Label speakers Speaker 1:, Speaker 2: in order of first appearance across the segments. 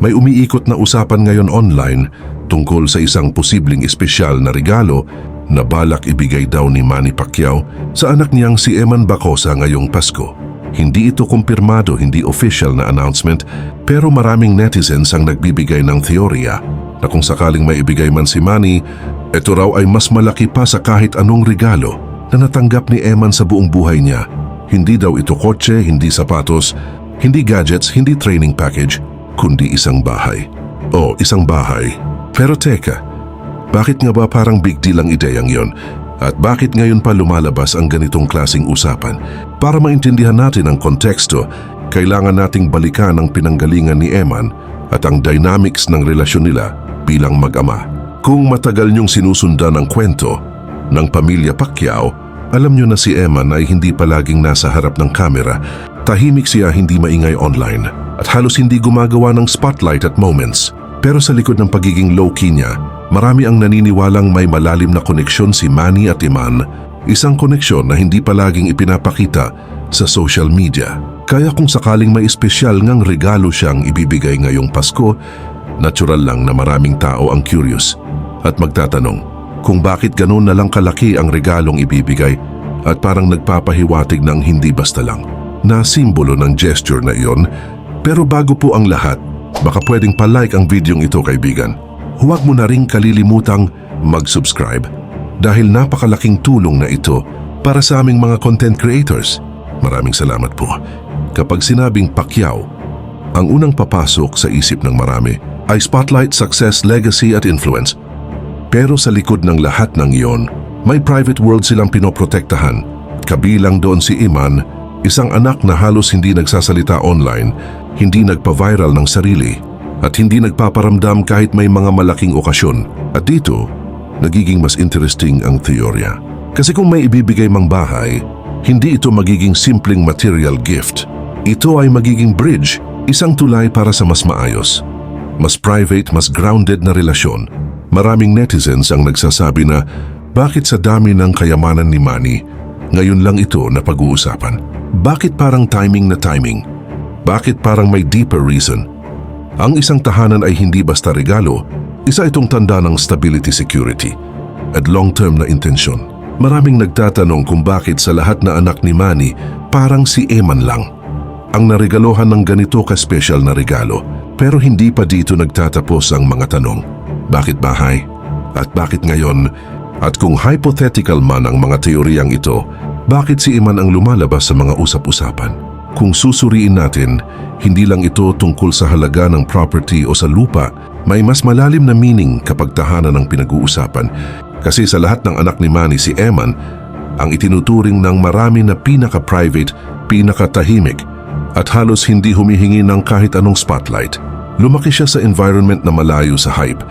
Speaker 1: May umiikot na usapan ngayon online tungkol sa isang posibleng espesyal na regalo na balak ibigay daw ni Manny Pacquiao sa anak niyang si Eman Bacosa ngayong Pasko. Hindi ito kumpirmado, hindi official na announcement, pero maraming netizens ang nagbibigay ng teorya na kung sakaling may ibigay man si Manny, ito raw ay mas malaki pa sa kahit anong regalo na natanggap ni Eman sa buong buhay niya. Hindi daw ito kotse, hindi sapatos, hindi gadgets, hindi training package, kundi isang bahay. O, isang bahay. Pero teka, bakit nga ba parang big deal ang ideyang yon? At bakit ngayon pa lumalabas ang ganitong klasing usapan? Para maintindihan natin ang konteksto, kailangan nating balikan ang pinanggalingan ni Eman at ang dynamics ng relasyon nila bilang mag-ama. Kung matagal niyong sinusundan ang kwento ng pamilya Pacquiao, alam niyo na si Eman ay hindi palaging nasa harap ng kamera. Tahimik siya hindi maingay online at halos hindi gumagawa ng spotlight at moments. Pero sa likod ng pagiging low-key niya, marami ang naniniwalang may malalim na koneksyon si Manny at Iman, isang koneksyon na hindi palaging ipinapakita sa social media. Kaya kung sakaling may espesyal ngang regalo siyang ibibigay ngayong Pasko, natural lang na maraming tao ang curious at magtatanong kung bakit ganun na lang kalaki ang regalong ibibigay at parang nagpapahiwatig ng hindi basta lang na simbolo ng gesture na iyon. Pero bago po ang lahat, baka pwedeng pa-like ang videong ito kaibigan. Huwag mo na ring kalilimutang mag-subscribe dahil napakalaking tulong na ito para sa aming mga content creators. Maraming salamat po. Kapag sinabing Pacquiao, ang unang papasok sa isip ng marami ay spotlight, success, legacy at influence. Pero sa likod ng lahat ng iyon, may private world silang pinoprotektahan. Kabilang doon si Iman, isang anak na halos hindi nagsasalita online, hindi nagpa-viral ng sarili, at hindi nagpaparamdam kahit may mga malaking okasyon. At dito, nagiging mas interesting ang teorya. Kasi kung may ibibigay mang bahay, hindi ito magiging simpleng material gift. Ito ay magiging bridge, isang tulay para sa mas maayos, mas private, mas grounded na relasyon. Maraming netizens ang nagsasabi na bakit sa dami ng kayamanan ni Manny, ngayon lang ito na pag-uusapan? Bakit parang timing na timing? Bakit parang may deeper reason? Ang isang tahanan ay hindi basta regalo, isa itong tanda ng stability security at long-term na intensyon. Maraming nagtatanong kung bakit sa lahat na anak ni Manny parang si Eman lang ang naregalohan ng ganito ka-special na regalo. Pero hindi pa dito nagtatapos ang mga tanong. Bakit bahay? At bakit ngayon? At kung hypothetical man ang mga teoryang ito, bakit si Iman ang lumalabas sa mga usap-usapan? Kung susuriin natin, hindi lang ito tungkol sa halaga ng property o sa lupa, may mas malalim na meaning kapag tahanan ang pinag-uusapan. Kasi sa lahat ng anak ni Manny si Eman, ang itinuturing ng marami na pinaka-private, pinaka-tahimik, at halos hindi humihingi ng kahit anong spotlight. Lumaki siya sa environment na malayo sa hype,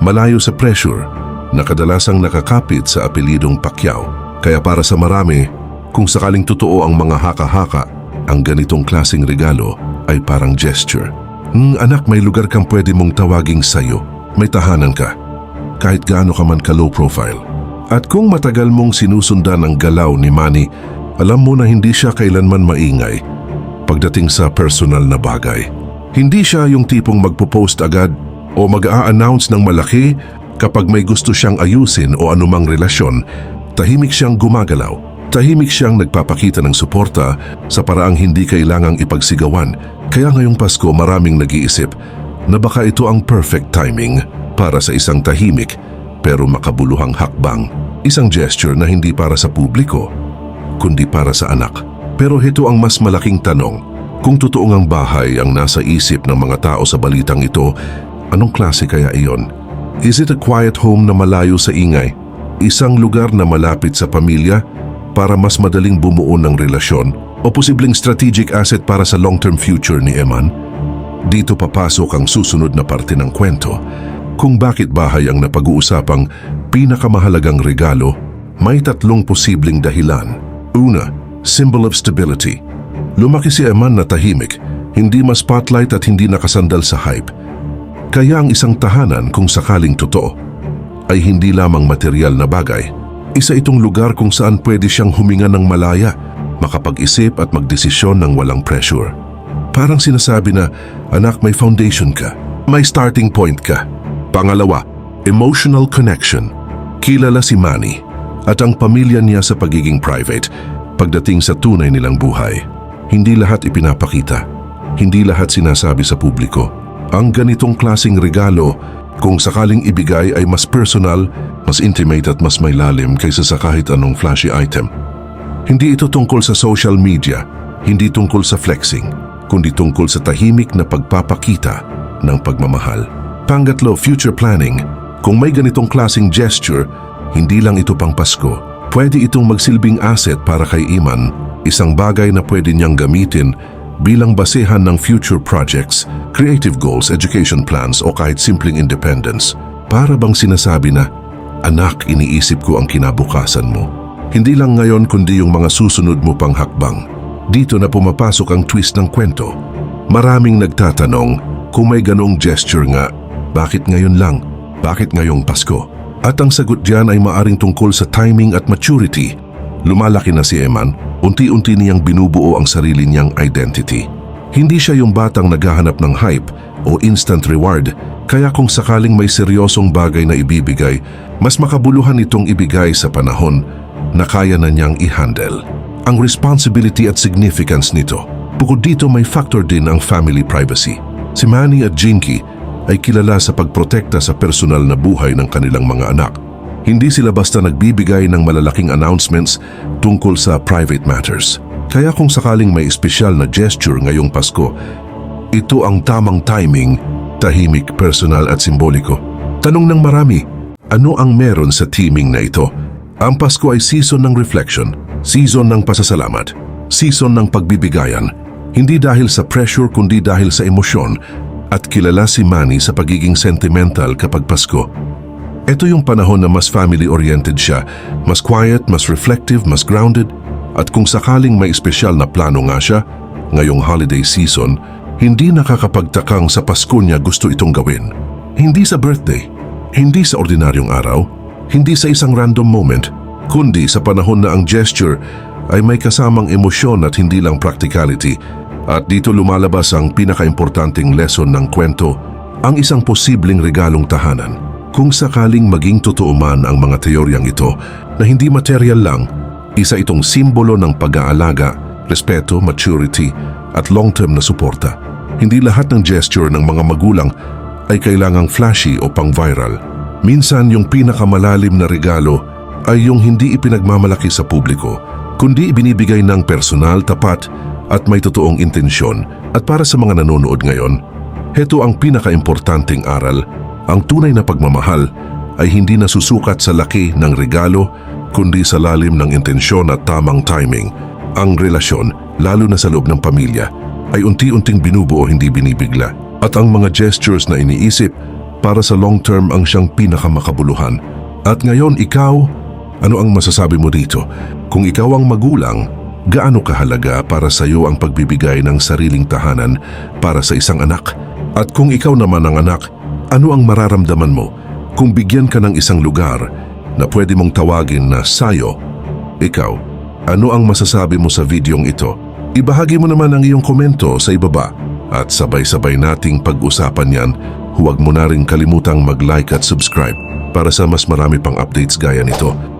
Speaker 1: malayo sa pressure, na kadalasang nakakapit sa apelidong Pacquiao. Kaya para sa marami, kung sakaling totoo ang mga haka-haka, ang ganitong klasing regalo ay parang gesture. Hmm, anak, may lugar kang pwede mong tawaging sayo. May tahanan ka. Kahit gaano ka man ka-low profile. At kung matagal mong sinusundan ang galaw ni Manny, alam mo na hindi siya kailanman maingay pagdating sa personal na bagay. Hindi siya yung tipong magpo-post agad o mag-a-announce ng malaki kapag may gusto siyang ayusin o anumang relasyon, tahimik siyang gumagalaw. Tahimik siyang nagpapakita ng suporta sa paraang hindi kailangang ipagsigawan. Kaya ngayong Pasko maraming nag-iisip na baka ito ang perfect timing para sa isang tahimik pero makabuluhang hakbang. Isang gesture na hindi para sa publiko, kundi para sa anak. Pero ito ang mas malaking tanong. Kung totoo ang bahay ang nasa isip ng mga tao sa balitang ito, anong klase kaya iyon? Is it a quiet home na malayo sa ingay? Isang lugar na malapit sa pamilya para mas madaling bumuo ng relasyon? O posibleng strategic asset para sa long-term future ni Eman? Dito papasok ang susunod na parte ng kwento. Kung bakit bahay ang napag-uusapang pinakamahalagang regalo, may tatlong posibleng dahilan. Una, symbol of stability. Lumaki si Eman na tahimik, hindi ma-spotlight at hindi nakasandal sa hype. Kaya ang isang tahanan kung sakaling totoo ay hindi lamang material na bagay. Isa itong lugar kung saan pwede siyang huminga ng malaya, makapag-isip at magdesisyon ng walang pressure. Parang sinasabi na, anak may foundation ka. may starting point ka. Pangalawa, emotional connection. Kilala si Manny at ang pamilya niya sa pagiging private pagdating sa tunay nilang buhay. Hindi lahat ipinapakita. Hindi lahat sinasabi sa publiko. Ang ganitong klasing regalo, kung sakaling ibigay ay mas personal, mas intimate at mas may lalim kaysa sa kahit anong flashy item. Hindi ito tungkol sa social media, hindi tungkol sa flexing, kundi tungkol sa tahimik na pagpapakita ng pagmamahal. Pangatlo, future planning. Kung may ganitong klasing gesture, hindi lang ito pang Pasko. Pwede itong magsilbing asset para kay Iman, isang bagay na pwede niyang gamitin bilang basehan ng future projects, creative goals, education plans o kahit simpleng independence. Para bang sinasabi na, Anak, iniisip ko ang kinabukasan mo. Hindi lang ngayon kundi yung mga susunod mo pang hakbang. Dito na pumapasok ang twist ng kwento. Maraming nagtatanong kung may ganong gesture nga, bakit ngayon lang? Bakit ngayong Pasko? At ang sagot diyan ay maaring tungkol sa timing at maturity. Lumalaki na si Eman, unti-unti niyang binubuo ang sarili niyang identity. Hindi siya yung batang naghahanap ng hype o instant reward, kaya kung sakaling may seryosong bagay na ibibigay, mas makabuluhan itong ibigay sa panahon na kaya na niyang i-handle. Ang responsibility at significance nito. Bukod dito may factor din ang family privacy. Si Manny at Jinky ay kilala sa pagprotekta sa personal na buhay ng kanilang mga anak. Hindi sila basta nagbibigay ng malalaking announcements tungkol sa private matters. Kaya kung sakaling may espesyal na gesture ngayong Pasko, ito ang tamang timing, tahimik, personal at simboliko. Tanong ng marami, ano ang meron sa teaming na ito? Ang Pasko ay season ng reflection, season ng pasasalamat, season ng pagbibigayan, hindi dahil sa pressure kundi dahil sa emosyon at kilala si Manny sa pagiging sentimental kapag Pasko. Ito yung panahon na mas family-oriented siya, mas quiet, mas reflective, mas grounded, at kung sakaling may espesyal na plano nga siya, ngayong holiday season, hindi nakakapagtakang sa Pasko niya gusto itong gawin. Hindi sa birthday, hindi sa ordinaryong araw, hindi sa isang random moment, kundi sa panahon na ang gesture ay may kasamang emosyon at hindi lang practicality. At dito lumalabas ang pinakaimportanteng lesson ng kwento, ang isang posibleng regalong tahanan. Kung sakaling maging totoo man ang mga teoryang ito na hindi material lang, isa itong simbolo ng pag-aalaga, respeto, maturity at long-term na suporta. Hindi lahat ng gesture ng mga magulang ay kailangang flashy o pang-viral. Minsan yung pinakamalalim na regalo ay yung hindi ipinagmamalaki sa publiko, kundi ibinibigay ng personal, tapat at may totoong intensyon. At para sa mga nanonood ngayon, heto ang pinakaimportanteng aral, ang tunay na pagmamahal ay hindi nasusukat sa laki ng regalo, kundi sa lalim ng intensyon at tamang timing. Ang relasyon, lalo na sa loob ng pamilya, ay unti-unting binubuo hindi binibigla. At ang mga gestures na iniisip para sa long term ang siyang pinakamakabuluhan. At ngayon ikaw, ano ang masasabi mo dito? Kung ikaw ang magulang, gaano kahalaga para sa iyo ang pagbibigay ng sariling tahanan para sa isang anak? At kung ikaw naman ang anak, ano ang mararamdaman mo kung bigyan ka ng isang lugar na pwede mong tawagin na sayo? Ikaw, ano ang masasabi mo sa videong ito? Ibahagi mo naman ang iyong komento sa ibaba at sabay-sabay nating pag-usapan yan. Huwag mo na rin kalimutang mag-like at subscribe para sa mas marami pang updates gaya nito.